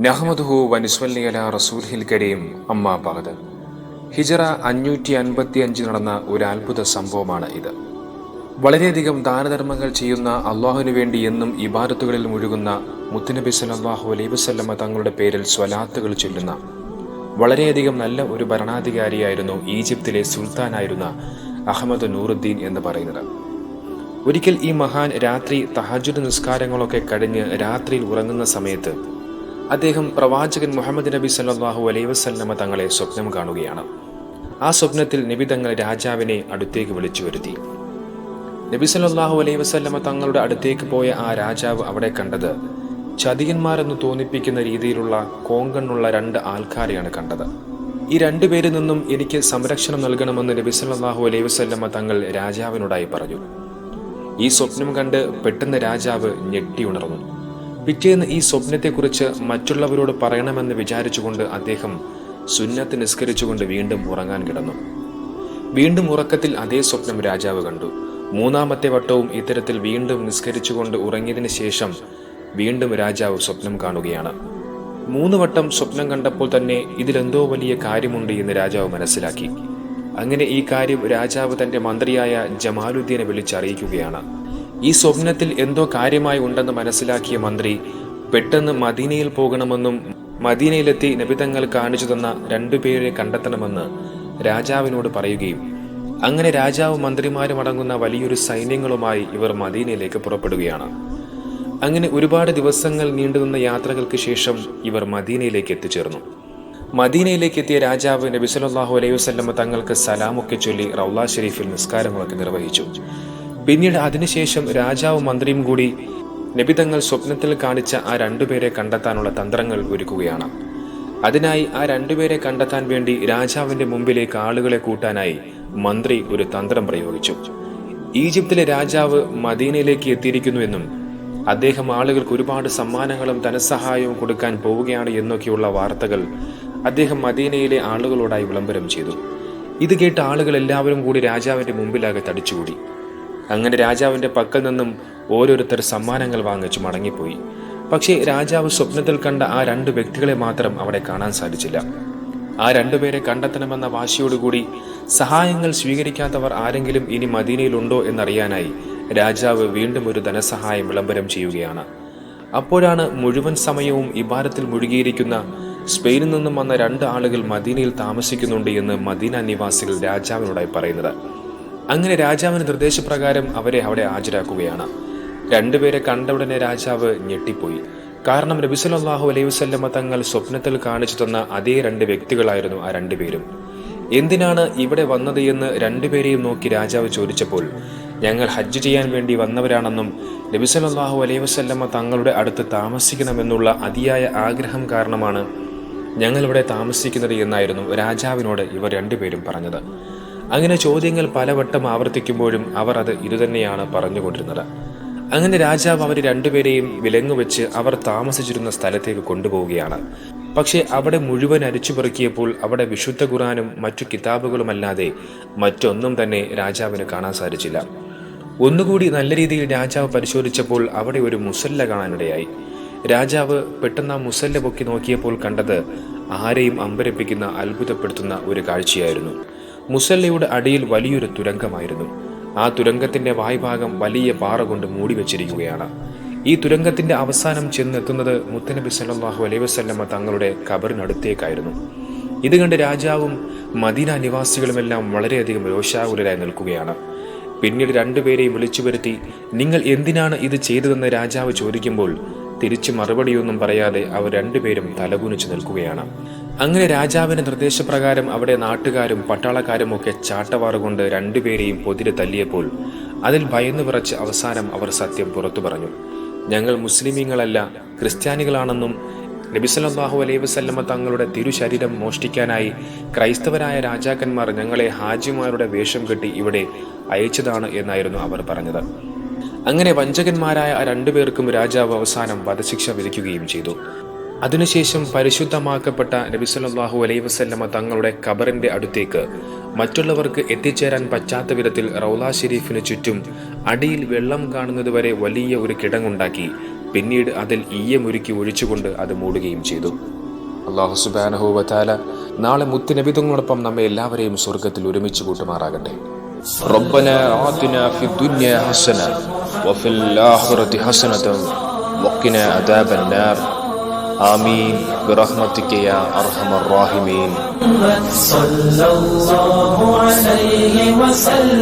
നഹ്മദുഹു കരീം. അമ്മാ ബഹദ് ഹിജറ അഞ്ഞൂറ്റി അൻപത്തി നടന്ന ഒരു അത്ഭുത സംഭവമാണ് ഇത്. വളരെയധികം ദാനധർമ്മങ്ങൾ ചെയ്യുന്ന അള്ളാഹുവിനു വേണ്ടി എന്നും ഇബാദത്തുകളിൽ മുഴുകുന്ന മുത്തുനബി സല്ലല്ലാഹു അലൈഹി വസല്ലമ തങ്ങളുടെ പേരിൽ സ്വലാത്തുകൾ ചൊല്ലുന്ന വളരെയധികം നല്ല ഒരു ഭരണാധികാരിയായിരുന്നു ഈജിപ്തിലെ സുൽത്താനായിരുന്ന അഹമ്മദ് നൂറുദ്ദീൻ എന്ന് പറയുന്നത്. ഒരിക്കൽ ഈ മഹാൻ രാത്രി തഹജുദ് നിസ്കാരങ്ങളൊക്കെ കഴിഞ്ഞ് രാത്രിയിൽ ഉറങ്ങുന്ന സമയത്ത് അദ്ദേഹം പ്രവാചകൻ മുഹമ്മദ് നബി സല്ലാഹു അലൈ വസല്ലമ തങ്ങളെ സ്വപ്നം കാണുകയാണ്. ആ സ്വപ്നത്തിൽ നബി തങ്ങൾ രാജാവിനെ അടുത്തേക്ക് വിളിച്ചു വരുത്തി. നബി സല്ലാഹു അലൈ വസല്ലമ തങ്ങളുടെ അടുത്തേക്ക് പോയ ആ രാജാവ് അവിടെ കണ്ടത് ചതിയന്മാരെന്ന് തോന്നിപ്പിക്കുന്ന രീതിയിലുള്ള കോങ്കണ്ണുള്ള രണ്ട് ആൾക്കാരെയാണ് കണ്ടത്. ഈ രണ്ടുപേരിൽ നിന്നും എനിക്ക് സംരക്ഷണം നൽകണമെന്ന് നബി സല്ലല്ലാഹു അലൈഹി വസല്ലമ തങ്ങൾ രാജാവിനോടായി പറഞ്ഞു. ഈ സ്വപ്നം കണ്ട് പെട്ടെന്ന് രാജാവ് ഞെട്ടിയുണർന്നു പിറ്റേന്ന് ഈ സ്വപ്നത്തെക്കുറിച്ച് മറ്റുള്ളവരോട് പറയണമെന്ന് വിചാരിച്ചുകൊണ്ട് അദ്ദേഹം സുന്നത്ത് നിസ്കരിച്ചുകൊണ്ട് വീണ്ടും ഉറങ്ങാൻ കിടന്നു. വീണ്ടും ഉറക്കത്തിൽ അതേ സ്വപ്നം രാജാവ് കണ്ടു. മൂന്നാമത്തെ വട്ടവും ഇത്തരത്തിൽ വീണ്ടും നിസ്കരിച്ചുകൊണ്ട് ഉറങ്ങിയതിന് ശേഷം വീണ്ടും രാജാവ് സ്വപ്നം കാണുകയാണ്. മൂന്ന് വട്ടം സ്വപ്നം കണ്ടപ്പോൾ തന്നെ ഇതിലെന്തോ വലിയ കാര്യമുണ്ട് എന്ന് രാജാവ് മനസ്സിലാക്കി. അങ്ങനെ ഈ കാര്യം രാജാവ് തന്റെ മന്ത്രിയായ ജമാലുദ്ദീനെ വിളിച്ചറിയിക്കുകയാണ്. ഈ സ്വപ്നത്തിൽ എന്തോ കാര്യമായി ഉണ്ടെന്ന് മനസ്സിലാക്കിയ മന്ത്രി പെട്ടെന്ന് മദീനയിൽ പോകണമെന്നും മദീനയിലെത്തി നബിതങ്ങൾ കാണിച്ചു തന്ന രണ്ടുപേരെ കണ്ടെത്തണമെന്ന് രാജാവിനോട് പറയുകയും അങ്ങനെ രാജാവ് മന്ത്രിമാരും അടങ്ങുന്ന വലിയൊരു സൈന്യങ്ങളുമായി ഇവർ മദീനയിലേക്ക് പുറപ്പെടുകയാണ്. അങ്ങനെ ഒരുപാട് ദിവസങ്ങൾ നീണ്ടുനിന്ന യാത്രകൾക്ക് ശേഷം ഇവർ മദീനയിലേക്ക് എത്തിച്ചേർന്നു. മദീനയിലേക്ക് എത്തിയ രാജാവ് നബി സല്ലല്ലാഹു അലൈഹി വസല്ലമ തങ്ങൾക്ക് സലാമൊക്കെ ചൊല്ലി റൗല ഷെരീഫിൽ നിസ്കാരങ്ങളൊക്കെ നിർവഹിച്ചു. പിന്നീട് അതിനുശേഷം രാജാവും മന്ത്രിയും കൂടി നബി തങ്ങൾ സ്വപ്നത്തിൽ കാണിച്ച ആ രണ്ടുപേരെ കണ്ടെത്താനുള്ള തന്ത്രങ്ങൾ ഒരുക്കുകയാണ്. അതിനായി ആ രണ്ടുപേരെ കണ്ടെത്താൻ വേണ്ടി രാജാവിന്റെ മുമ്പിലേക്ക് ആളുകളെ കൂട്ടാനായി മന്ത്രി ഒരു തന്ത്രം പ്രയോഗിച്ചു. ഈജിപ്തിലെ രാജാവ് മദീനയിലേക്ക് എത്തിയിരിക്കുന്നുവെന്നും അദ്ദേഹം ആളുകൾക്ക് ഒരുപാട് സമ്മാനങ്ങളും ധനസഹായവും കൊടുക്കാൻ പോവുകയാണ് എന്നൊക്കെയുള്ള വാർത്തകൾ അദ്ദേഹം മദീനയിലെ ആളുകളോടായി വിളംബരം ചെയ്തു. ഇത് കേട്ട ആളുകൾ എല്ലാവരും കൂടി രാജാവിന്റെ മുമ്പിലാകെ തടിച്ചുകൂടി. അങ്ങനെ രാജാവിന്റെ പക്കൽ നിന്നും ഓരോരുത്തർ സമ്മാനങ്ങൾ വാങ്ങിച്ചു മടങ്ങിപ്പോയി. പക്ഷേ രാജാവ് സ്വപ്നത്തിൽ കണ്ട ആ രണ്ട് വ്യക്തികളെ മാത്രം അവിടെ കാണാൻ സാധിച്ചില്ല. ആ രണ്ടുപേരെ കണ്ടെത്തണമെന്ന വാശിയോടുകൂടി സഹായങ്ങൾ സ്വീകരിക്കാത്തവർ ആരെങ്കിലും ഇനി മദീനയിലുണ്ടോ എന്നറിയാനായി രാജാവ് വീണ്ടും ഒരു ധനസഹായം വിളംബരം ചെയ്യുകയാണ്. അപ്പോഴാണ് മുഴുവൻ സമയവും ഇബാരത്തിൽ മുഴുകിയിരിക്കുന്ന സ്പെയിനിൽ നിന്നും വന്ന രണ്ട് ആളുകൾ മദീനയിൽ താമസിക്കുന്നുണ്ട് എന്ന് മദീന നിവാസികൾ രാജാവിനോടായി പറയുന്നത്. അങ്ങനെ രാജാവിന് നിർദ്ദേശപ്രകാരം അവരെ അവിടെ ഹാജരാക്കുകയാണ്. രണ്ടുപേരെ കണ്ട ഉടനെ രാജാവ് ഞെട്ടിപ്പോയി. കാരണം നബിസലാഹു അലൈഹി വസല്ലമ തങ്ങൾ സ്വപ്നത്തിൽ കാണിച്ചു തന്ന അതേ രണ്ട് വ്യക്തികളായിരുന്നു ആ രണ്ടുപേരും എന്തിനാണ് ഇവിടെ വന്നത് എന്ന് രണ്ടുപേരെയും നോക്കി രാജാവ് ചോദിച്ചപ്പോൾ ഞങ്ങൾ ഹജ്ജ് ചെയ്യാൻ വേണ്ടി വന്നവരാണെന്നും നബിസലാഹു അലൈഹി വസല്ലമ തങ്ങളുടെ അടുത്ത് താമസിക്കണമെന്നുള്ള അതിയായ ആഗ്രഹം കാരണമാണ് ഞങ്ങൾ ഇവിടെ താമസിക്കുന്നത് എന്നായിരുന്നു രാജാവിനോട് ഇവർ രണ്ടുപേരും പറഞ്ഞത്. അങ്ങനെ ചോദ്യങ്ങൾ പലവട്ടം ആവർത്തിക്കുമ്പോഴും അവർ അത് ഇതുതന്നെയാണ് പറഞ്ഞുകൊണ്ടിരുന്നത്. അങ്ങനെ രാജാവ് അവർ രണ്ടുപേരെയും വിലങ്ങുവെച്ച് അവർ താമസിച്ചിരുന്ന സ്ഥലത്തേക്ക് കൊണ്ടുപോവുകയാണ്. പക്ഷേ അവിടെ മുഴുവൻ അരിച്ചുപെറുക്കിയപ്പോൾ അവിടെ വിശുദ്ധ ഖുറാനും മറ്റു കിതാബുകളുമല്ലാതെ മറ്റൊന്നും തന്നെ രാജാവിന് കാണാൻ സാധിച്ചില്ല. ഒന്നുകൂടി നല്ല രീതിയിൽ രാജാവ് പരിശോധിച്ചപ്പോൾ അവിടെ ഒരു മുസല്ല കാണാനിടയായി. രാജാവ് പെട്ടെന്ന് ആ മുസല്ല പൊക്കി നോക്കിയപ്പോൾ കണ്ടത് ആരെയും അമ്പരപ്പിക്കുന്ന അത്ഭുതപ്പെടുത്തുന്ന ഒരു കാഴ്ചയായിരുന്നു. മുസല്ലയുടെ അടിയിൽ വലിയൊരു തുരങ്കമായിരുന്നു. ആ തുരങ്കത്തിന്റെ വായ്ഭാഗം വലിയ പാറ കൊണ്ട് മൂടി വെച്ചിരിക്കുകയാണ്. ഈ തുരങ്കത്തിന്റെ അവസാനം ചെന്നെത്തുന്നത് മുത്തനബി സല്ലാഹു അലൈഹി വസല്ലമ തങ്ങളുടെ ഖബറിനടുത്തേക്കായിരുന്നു. ഇത് കണ്ട് രാജാവും മദീന നിവാസികളുമെല്ലാം വളരെയധികം രോഷാകുലരായി നിൽക്കുകയാണ്. പിന്നീട് രണ്ടുപേരെയും വിളിച്ചു വരുത്തി നിങ്ങൾ എന്തിനാണ് ഇത് ചെയ്തതെന്ന് രാജാവ് ചോദിക്കുമ്പോൾ തിരിച്ചു മറുപടിയൊന്നും പറയാതെ അവർ രണ്ടുപേരും തലകുനിച്ചു നിൽക്കുകയാണ്. അങ്ങനെ രാജാവിന്റെ നിർദ്ദേശപ്രകാരം അവിടെ നാട്ടുകാരും പട്ടാളക്കാരും ഒക്കെ ചാട്ടവാറുകൊണ്ട് രണ്ടുപേരെയും പൊതിരെ തല്ലിയപ്പോൾ അതിൽ ഭയന്നു വിറച്ച് അവസാനം അവർ സത്യം പുറത്തു പറഞ്ഞു. ഞങ്ങൾ മുസ്ലിമീങ്ങളല്ല ക്രിസ്ത്യാനികളാണെന്നും നബിസല്ലാഹു അലൈഹി വസല്ലമ തങ്ങളുടെ തിരുശരീരം മോഷ്ടിക്കാനായി ക്രൈസ്തവരായ രാജാക്കന്മാർ ഞങ്ങളെ ഹാജിമാരുടെ വേഷം കെട്ടി ഇവിടെ അയച്ചതാണ് എന്നായിരുന്നു അവർ പറഞ്ഞത്. അങ്ങനെ വഞ്ചകന്മാരായ ആ രണ്ടുപേർക്കും രാജാവ് അവസാനം വധശിക്ഷ വിധിക്കുകയും ചെയ്തു. അതിനുശേഷം പരിശുദ്ധമാക്കപ്പെട്ട നബിസല്ലാഹു അലൈഹി വസല്ലമ തങ്ങളുടെ ഖബറിന്റെ അടുത്തേക്ക് മറ്റുള്ളവർക്ക് എത്തിച്ചേരാൻ പറ്റാത്ത വിധത്തിൽ റൗല ഷെരീഫിന് ചുറ്റും അടിയിൽ വെള്ളം കാണുന്നതുവരെ വലിയ ഒരു കിടങ്ങുണ്ടാക്കി. പിന്നീട് അതിൽ ഈയമൊരുക്കി ഒഴിച്ചുകൊണ്ട് അത് മൂടുകയും ചെയ്തു. അള്ളാഹു വതാല നാളെ മുത്തുനബിതങ്ങളോടൊപ്പം നമ്മെ എല്ലാവരെയും സ്വർഗത്തിൽ ഒരുമിച്ച് കൂട്ടുമാറാകട്ടെ. ربنا آتنا في الدنيا حسنة وفي الآخرة حسنة وقنا عذاب النار. آمين. برحمتك يا أرحم الراحمين. صلى الله عليه وسلم.